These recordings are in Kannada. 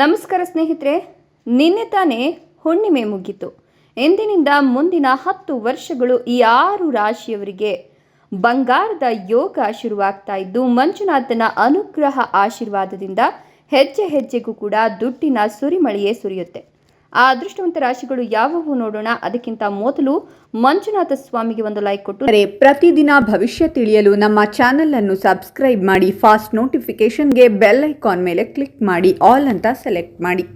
ನಮಸ್ಕಾರ ಸ್ನೇಹಿತರೆ, ನಿನ್ನೆ ತಾನೇ ಹುಣ್ಣಿಮೆ ಮುಗಿತು. ಎಂದಿನಿಂದ ಮುಂದಿನ ಹತ್ತು ವರ್ಷಗಳು ಈ ಆರು ರಾಶಿಯವರಿಗೆ ಬಂಗಾರದ ಯೋಗ ಶುರುವಾಗ್ತಾ ಇದ್ದು, ಮಂಜುನಾಥನ ಅನುಗ್ರಹ ಆಶೀರ್ವಾದದಿಂದ ಹೆಜ್ಜೆ ಹೆಜ್ಜೆಗೂ ಕೂಡ ದುಡ್ಡಿನ ಸುರಿಮಳೆಯೇ ಸುರಿಯುತ್ತೆ. ಆ ಅದೃಷ್ಟವಂತ ರಾಶಿಗಳು ಯಾವುವು ನೋಡೋಣ. ಅದಕ್ಕಿಂತ ಮೊದಲು ಮಂಜುನಾಥ ಸ್ವಾಮಿಗೆ ಒಂದು ಲೈಕ್ ಕೊಟ್ಟು. ಪ್ರತಿದಿನ ಭವಿಷ್ಯ ತಿಳಿಯಲು ನಮ್ಮ ಚಾನೆಲ್ ಅನ್ನು ಸಬ್ಸ್ಕ್ರೈಬ್ ಮಾಡಿ ಫಾಸ್ಟ್ ನೋಟಿಫಿಕೇಶನ್ಗೆ ಬೆಲ್ ಐಕಾನ್ ಮೇಲೆ ಕ್ಲಿಕ್ ಮಾಡಿ ಆಲ್ ಅಂತ ಸೆಲೆಕ್ಟ್ ಮಾಡಿ.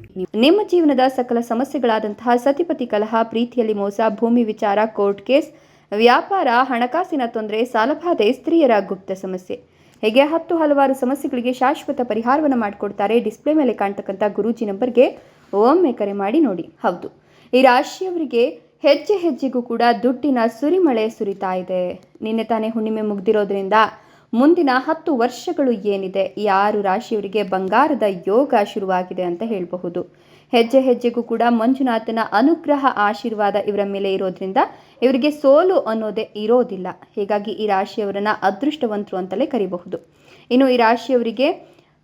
ನಿಮ್ಮ ಜೀವನದ ಸಕಲ ಸಮಸ್ಯೆಗಳಾದಂತಹ ಸತಿಪತಿ ಕಲಹ ಪ್ರೀತಿಯಲ್ಲಿ ಮೋಸ ಭೂಮಿ ವಿಚಾರ ಕೋರ್ಟ್ ಕೇಸ್ ವ್ಯಾಪಾರ ಹಣಕಾಸಿನ ತೊಂದರೆ ಸಾಲಬಾಧೆ ಸ್ತ್ರೀಯರ ಗುಪ್ತ ಸಮಸ್ಯೆ. ಹೇಗೆ ಹತ್ತು ಹಲವಾರು ಸಮಸ್ಯೆಗಳಿಗೆ ಶಾಶ್ವತ ಪರಿಹಾರವನ್ನು ಮಾಡಿಕೊಡ್ತಾರೆ. ಡಿಸ್ಪ್ಲೇ ಮೇಲೆ ಕಾಣ್ತಕ್ಕಂಥ ಗುರೂಜಿ ನಂಬರ್ಗೆ ಒಮ್ಮೆ ಕರೆ ಮಾಡಿ ನೋಡಿ. ಹೌದು, ಈ ರಾಶಿಯವರಿಗೆ ಹೆಜ್ಜೆ ಹೆಜ್ಜೆಗೂ ಕೂಡ ದುಡ್ಡಿನ ಸುರಿಮಳೆ ಸುರಿತಾ ಇದೆ. ನಿನ್ನೆ ತಾನೇ ಹುಣ್ಣಿಮೆ ಮುಗ್ದಿರೋದ್ರಿಂದ ಮುಂದಿನ ಹತ್ತು ವರ್ಷಗಳು ಏನಿದೆ, ಈ ಆರು ರಾಶಿಯವರಿಗೆ ಬಂಗಾರದ ಯೋಗ ಶುರುವಾಗಿದೆ ಅಂತ ಹೇಳಬಹುದು. ಹೆಜ್ಜೆ ಹೆಜ್ಜೆಗೂ ಕೂಡ ಮಂಜುನಾಥನ ಅನುಗ್ರಹ, ಆಶೀರ್ವಾದ ಇವರ ಮೇಲೆ ಇರೋದ್ರಿಂದ ಇವರಿಗೆ ಸೋಲು ಅನ್ನೋದೇ ಇರೋದಿಲ್ಲ. ಹೀಗಾಗಿ ಈ ರಾಶಿಯವರನ್ನ ಅದೃಷ್ಟವಂತರು ಅಂತಲೇ ಕರಿಬಹುದು. ಇನ್ನು ಈ ರಾಶಿಯವರಿಗೆ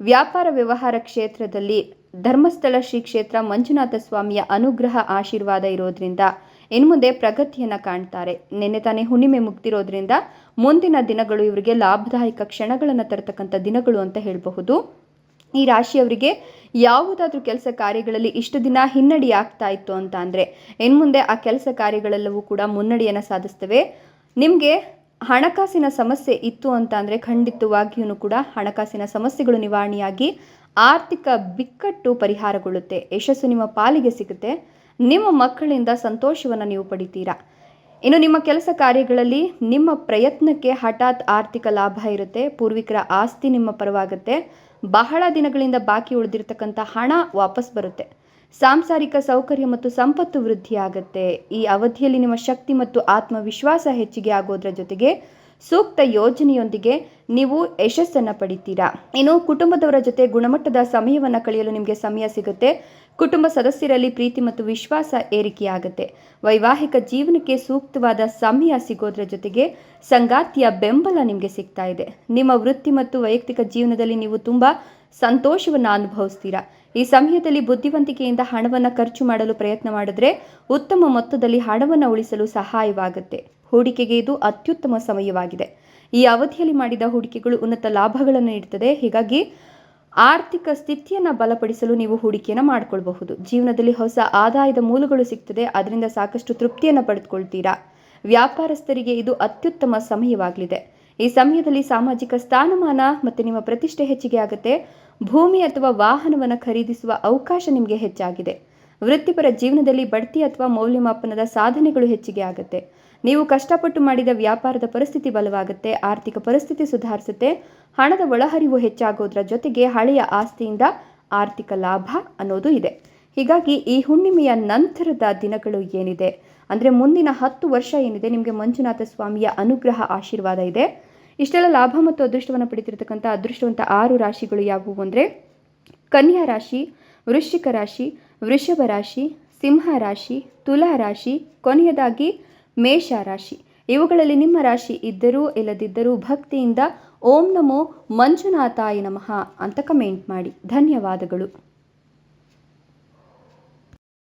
ವ್ಯಾಪಾರ ವ್ಯವಹಾರ ಕ್ಷೇತ್ರದಲ್ಲಿ ಧರ್ಮಸ್ಥಳ ಶ್ರೀ ಕ್ಷೇತ್ರ ಮಂಜುನಾಥ ಸ್ವಾಮಿಯ ಅನುಗ್ರಹ ಆಶೀರ್ವಾದ ಇರೋದ್ರಿಂದ ಇನ್ನು ಮುಂದೆ ಪ್ರಗತಿಯನ್ನು ಕಾಣ್ತಾರೆ. ನಿನ್ನೆ ತಾನೇ ಹುಣ್ಣಿಮೆ ಮುಗ್ದಿರೋದ್ರಿಂದ ಮುಂದಿನ ದಿನಗಳು ಇವರಿಗೆ ಲಾಭದಾಯಕ ಕ್ಷಣಗಳನ್ನು ತರತಕ್ಕಂಥ ದಿನಗಳು ಅಂತ ಹೇಳಬಹುದು. ಈ ರಾಶಿಯವರಿಗೆ ಯಾವುದಾದ್ರೂ ಕೆಲಸ ಕಾರ್ಯಗಳಲ್ಲಿ ಇಷ್ಟು ದಿನ ಹಿನ್ನಡಿ ಆಗ್ತಾ ಇತ್ತು ಅಂತ ಅಂದರೆ ಇನ್ನು ಮುಂದೆ ಆ ಕೆಲಸ ಕಾರ್ಯಗಳೆಲ್ಲವೂ ಕೂಡ ಮುನ್ನಡೆಯನ್ನು ಸಾಧಿಸ್ತವೆ. ನಿಮಗೆ ಹಣಕಾಸಿನ ಸಮಸ್ಯೆ ಇತ್ತು ಅಂತ ಅಂದರೆ ಖಂಡಿತವಾಗಿಯೂ ಕೂಡ ಹಣಕಾಸಿನ ಸಮಸ್ಯೆಗಳು ನಿವಾರಣೆಯಾಗಿ ಆರ್ಥಿಕ ಬಿಕ್ಕಟ್ಟು ಪರಿಹಾರಗೊಳ್ಳುತ್ತೆ. ಯಶಸ್ಸು ನಿಮ್ಮ ಪಾಲಿಗೆ ಸಿಗುತ್ತೆ. ನಿಮ್ಮ ಮಕ್ಕಳಿಂದ ಸಂತೋಷವನ್ನು ನೀವು ಪಡಿತೀರಾ? ಇನ್ನು ನಿಮ್ಮ ಕೆಲಸ ಕಾರ್ಯಗಳಲ್ಲಿ ನಿಮ್ಮ ಪ್ರಯತ್ನಕ್ಕೆ ಹಠಾತ್ ಆರ್ಥಿಕ ಲಾಭ ಇರುತ್ತೆ. ಪೂರ್ವಿಕರ ಆಸ್ತಿ ನಿಮ್ಮ ಪರವಾಗುತ್ತೆ. ಬಹಳ ದಿನಗಳಿಂದ ಬಾಕಿ ಉಳಿದಿರ್ತಕ್ಕಂಥ ಹಣ ವಾಪಸ್ ಬರುತ್ತೆ. ಸಾಂಸಾರಿಕ ಸೌಕರ್ಯ ಮತ್ತು ಸಂಪತ್ತು ವೃದ್ಧಿಯಾಗುತ್ತೆ. ಈ ಅವಧಿಯಲ್ಲಿ ನಿಮ್ಮ ಶಕ್ತಿ ಮತ್ತು ಆತ್ಮವಿಶ್ವಾಸ ಹೆಚ್ಚಿಗೆ ಆಗೋದ್ರ ಜೊತೆಗೆ ಸೂಕ್ತ ಯೋಜನೆಯೊಂದಿಗೆ ನೀವು ಯಶಸ್ಸನ್ನು ಪಡಿತೀರಾ? ಇನ್ನು ಕುಟುಂಬದವರ ಜೊತೆ ಗುಣಮಟ್ಟದ ಸಮಯವನ್ನು ಕಳೆಯಲು ನಿಮಗೆ ಸಮಯ ಸಿಗುತ್ತೆ. ಕುಟುಂಬ ಸದಸ್ಯರಲ್ಲಿ ಪ್ರೀತಿ ಮತ್ತು ವಿಶ್ವಾಸ ಏರಿಕೆಯಾಗುತ್ತೆ. ವೈವಾಹಿಕ ಜೀವನಕ್ಕೆ ಸೂಕ್ತವಾದ ಸಮಯ ಸಿಗೋದ್ರ ಜೊತೆಗೆ ಸಂಗಾತಿಯ ಬೆಂಬಲ ನಿಮಗೆ ಸಿಗ್ತಾ ಇದೆ. ನಿಮ್ಮ ವೃತ್ತಿ ಮತ್ತು ವೈಯಕ್ತಿಕ ಜೀವನದಲ್ಲಿ ನೀವು ತುಂಬ ಸಂತೋಷವನ್ನು ಅನುಭವಿಸ್ತೀರಾ? ಈ ಸಮಯದಲ್ಲಿ ಬುದ್ಧಿವಂತಿಕೆಯಿಂದ ಹಣವನ್ನು ಖರ್ಚು ಮಾಡಲು ಪ್ರಯತ್ನ ಮಾಡಿದ್ರೆ ಉತ್ತಮ ಮೊತ್ತದಲ್ಲಿ ಹಣವನ್ನು ಉಳಿಸಲು ಸಹಾಯವಾಗುತ್ತೆ. ಹೂಡಿಕೆಗೆ ಇದು ಅತ್ಯುತ್ತಮ ಸಮಯವಾಗಿದೆ. ಈ ಅವಧಿಯಲ್ಲಿ ಮಾಡಿದ ಹೂಡಿಕೆಗಳು ಉನ್ನತ ಲಾಭಗಳನ್ನು ನೀಡುತ್ತದೆ. ಹೀಗಾಗಿ ಆರ್ಥಿಕ ಸ್ಥಿತಿಯನ್ನು ಬಲಪಡಿಸಲು ನೀವು ಹೂಡಿಕೆಯನ್ನು ಮಾಡಿಕೊಳ್ಬಹುದು. ಜೀವನದಲ್ಲಿ ಹೊಸ ಆದಾಯದ ಮೂಲಗಳು ಸಿಗ್ತದೆ. ಅದರಿಂದ ಸಾಕಷ್ಟು ತೃಪ್ತಿಯನ್ನು ಪಡೆದುಕೊಳ್ತೀರಾ? ವ್ಯಾಪಾರಸ್ಥರಿಗೆ ಇದು ಅತ್ಯುತ್ತಮ ಸಮಯವಾಗಲಿದೆ. ಈ ಸಮಯದಲ್ಲಿ ಸಾಮಾಜಿಕ ಸ್ಥಾನಮಾನ ಮತ್ತು ನಿಮ್ಮ ಪ್ರತಿಷ್ಠೆ ಹೆಚ್ಚಿಗೆ ಆಗುತ್ತೆ. ಭೂಮಿ ಅಥವಾ ವಾಹನವನ್ನು ಖರೀದಿಸುವ ಅವಕಾಶ ನಿಮಗೆ ಹೆಚ್ಚಾಗಿದೆ. ವೃತ್ತಿಪರ ಜೀವನದಲ್ಲಿ ಬಡ್ತಿ ಅಥವಾ ಮೌಲ್ಯಮಾಪನದ ಸಾಧನೆಗಳು ಹೆಚ್ಚಿಗೆ ಆಗುತ್ತೆ. ನೀವು ಕಷ್ಟಪಟ್ಟು ಮಾಡಿದ ವ್ಯಾಪಾರದ ಪರಿಸ್ಥಿತಿ ಬಲವಾಗುತ್ತೆ, ಆರ್ಥಿಕ ಪರಿಸ್ಥಿತಿ ಸುಧಾರಿಸುತ್ತೆ, ಹಣದ ಒಳಹರಿವು ಹೆಚ್ಚಾಗೋದ್ರ ಜೊತೆಗೆ ಹಳೆಯ ಆಸ್ತಿಯಿಂದ ಆರ್ಥಿಕ ಲಾಭ ಅನ್ನೋದು ಇದೆ. ಹೀಗಾಗಿ ಈ ಹುಣ್ಣಿಮೆಯ ನಂತರದ ದಿನಗಳು ಏನಿದೆ? ಅಂದರೆ ಮುಂದಿನ ಹತ್ತು ವರ್ಷ ಏನಿದೆ? ನಿಮಗೆ ಮಂಜುನಾಥ ಸ್ವಾಮಿಯ ಅನುಗ್ರಹ ಆಶೀರ್ವಾದ ಇದೆ. ಇಷ್ಟೆಲ್ಲ ಲಾಭ ಮತ್ತು ಅದೃಷ್ಟವನ್ನು ಪಡಿತಿರ್ತಕ್ಕಂಥ ಅದೃಷ್ಟವಂತ ಆರು ರಾಶಿಗಳು ಯಾವುವು ಅಂದರೆ, ಕನ್ಯಾ ರಾಶಿ, ವೃಶ್ಚಿಕ ರಾಶಿ ವೃಷಭ ರಾಶಿ ಸಿಂಹ ರಾಶಿ ತುಲಾ ರಾಶಿ ಕೊನೆಯದಾಗಿ ಮೇಷ ರಾಶಿ ಇವುಗಳಲ್ಲಿ ನಿಮ್ಮ ರಾಶಿ ಇದ್ದರೂ ಇಲ್ಲದಿದ್ದರೂ ಭಕ್ತಿಯಿಂದ ಓಂ ನಮೋ ಮಂಜುನಾಥಾಯ ನಮಃ ಅಂತ ಕಮೆಂಟ್ ಮಾಡಿ. ಧನ್ಯವಾದಗಳು.